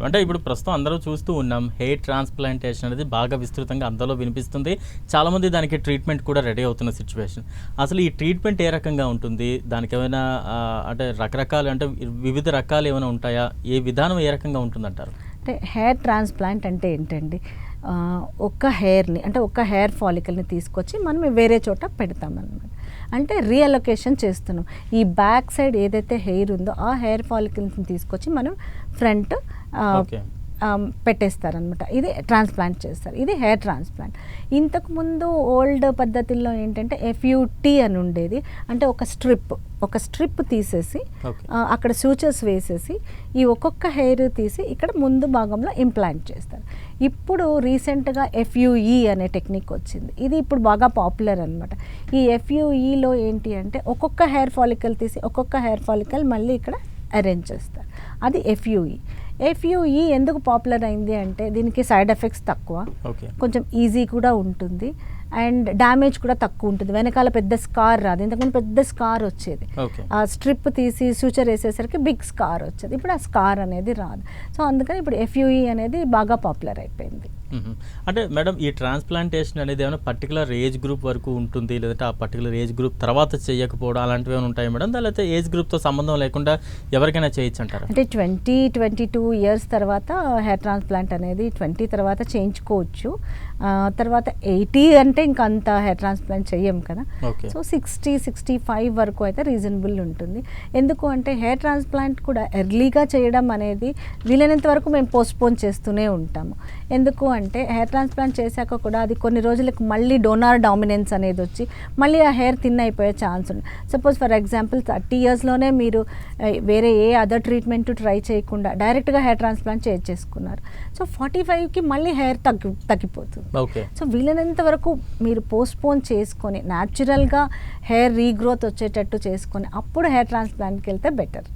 Madam అంటే ఇప్పుడు ప్రస్తుతం అందరూ చూస్తూ ఉన్నాం హెయిర్ ట్రాన్స్ప్లాంటేషన్ అనేది బాగా విస్తృతంగా అందరిలో వినిపిస్తుంది. చాలామంది దానికి ట్రీట్మెంట్ కూడా రెడీ అవుతున్న సిచ్యువేషన్. అసలు ఈ ట్రీట్మెంట్ ఏ రకంగా ఉంటుంది? దానికి ఏమైనా అంటే రకరకాలు అంటే వివిధ రకాలు ఏమైనా ఉంటాయా? ఏ విధానం ఏ రకంగా ఉంటుందంటారు? అంటే హెయిర్ ట్రాన్స్ప్లాంట్ అంటే ఏంటండి? ఒక్క హెయిర్ని అంటే ఒక్క హెయిర్ ఫాలికల్ని తీసుకొచ్చి మనం వేరే చోట పెడతామన్నమాట అంటే రీఅలొకేషన్ చేస్తున్నాం. ఈ బ్యాక్ సైడ్ ఏదైతే హెయిర్ ఉందో ఆ హెయిర్ ఫాలికల్స్ని తీసుకొచ్చి మనం ఫ్రంట్ పెట్టేస్తారనమాట ఇది ట్రాన్స్ప్లాంట్ చేస్తారు. ఇది హెయిర్ ట్రాన్స్ప్లాంట్. ఇంతకుముందు ఓల్డ్ పద్ధతుల్లో ఏంటంటే ఎఫ్యూటీ అని ఉండేది. అంటే ఒక స్ట్రిప్ ఒక స్ట్రిప్ తీసేసి అక్కడ సూచర్స్ వేసేసి ఈ ఒక్కొక్క హెయిర్ తీసి ఇక్కడ ముందు భాగంలో ఇంప్లాంట్ చేస్తారు. ఇప్పుడు రీసెంట్గా ఎఫ్యూఈ అనే టెక్నిక్ వచ్చింది. ఇది ఇప్పుడు బాగా పాపులర్ అనమాట ఈ ఎఫ్యూఈలో ఏంటి అంటే ఒక్కొక్క హెయిర్ ఫాలికల్ తీసి ఒక్కొక్క హెయిర్ ఫాలికల్ మళ్ళీ ఇక్కడ అరేంజ్ చేస్తారు. అది ఎఫ్యూఈ. ఎఫ్యూఈ ఎందుకు పాపులర్ అయింది అంటే దీనికి సైడ్ ఎఫెక్ట్స్ తక్కువ. కొంచెం ఈజీ కూడా ఉంటుంది. అండ్ డ్యామేజ్ కూడా తక్కువ ఉంటుంది. వెనకాల పెద్ద స్కార్ రాదు. ఇంతకుముందు పెద్ద స్కార్ వచ్చేది. ఆ స్ట్రిప్ తీసి సూచర్ వేసేసరికి బిగ్ స్కార్ వచ్చేది. ఇప్పుడు ఆ స్కార్ అనేది రాదు. సో అందుకని ఇప్పుడు ఎఫ్యూఈ అనేది బాగా పాపులర్ అయిపోయింది. అంటే మేడం ఈ ట్రాన్స్ప్లాంటేషన్ అనేది ఏమైనా పర్టికులర్ ఏజ్ గ్రూప్ వరకు ఉంటుంది? లేదంటే ఆ పర్టికులర్ ఏజ్ గ్రూప్ తర్వాత చేయకపోవడం అలాంటివి ఏమైనా ఉంటాయి మేడం? లేకపోతే ఏజ్ గ్రూప్తో సంబంధం లేకుండా ఎవరికైనా చేయొచ్చు అంటారా? అంటే ట్వంటీ ట్వంటీ టూ ఇయర్స్ తర్వాత హెయిర్ ట్రాన్స్ప్లాంట్ అనేది ట్వంటీ తర్వాత చేయించుకోవచ్చు. తర్వాత ఎయిటీ అంటే ఇంకా అంత హెయిర్ ట్రాన్స్ప్లాంట్ చెయ్యం కదా. సో సిక్స్టీ సిక్స్టీ ఫైవ్ వరకు అయితే రీజనబుల్ ఉంటుంది. ఎందుకు అంటే హెయిర్ ట్రాన్స్ప్లాంట్ కూడా ఎర్లీగా చేయడం అనేది వీలైనంత వరకు మేము పోస్ట్పోన్ చేస్తూనే ఉంటాము. ఎందుకు అంటే హెయిర్ ట్రాన్స్ప్లాంట్ చేశాక కూడా అది కొన్ని రోజులకు మళ్ళీ డోనార్ డామినెన్స్ అనేది వచ్చి మళ్ళీ ఆ హెయిర్ థిన్ అయిపోయే ఛాన్స్ ఉంది. సపోజ్ ఫర్ ఎగ్జాంపుల్ థర్టీ ఇయర్స్లోనే మీరు వేరే ఏ అదర్ ట్రీట్మెంట్ ట్రై చేయకుండా డైరెక్ట్గా హెయిర్ ట్రాన్స్ప్లాంట్ చేసుకున్నారు సో ఫార్టీ ఫైవ్కి మళ్ళీ హెయిర్ తగ్గి తగ్గిపోతుంది. ఓకే సో వీలైనంత వరకు మీరు పోస్ట్పోన్ చేసుకొని న్యాచురల్గా హెయిర్ రీగ్రోత్ వచ్చేటట్టు చేసుకొని అప్పుడు హెయిర్ ట్రాన్స్ప్లాంట్కి వెళ్తే బెటర్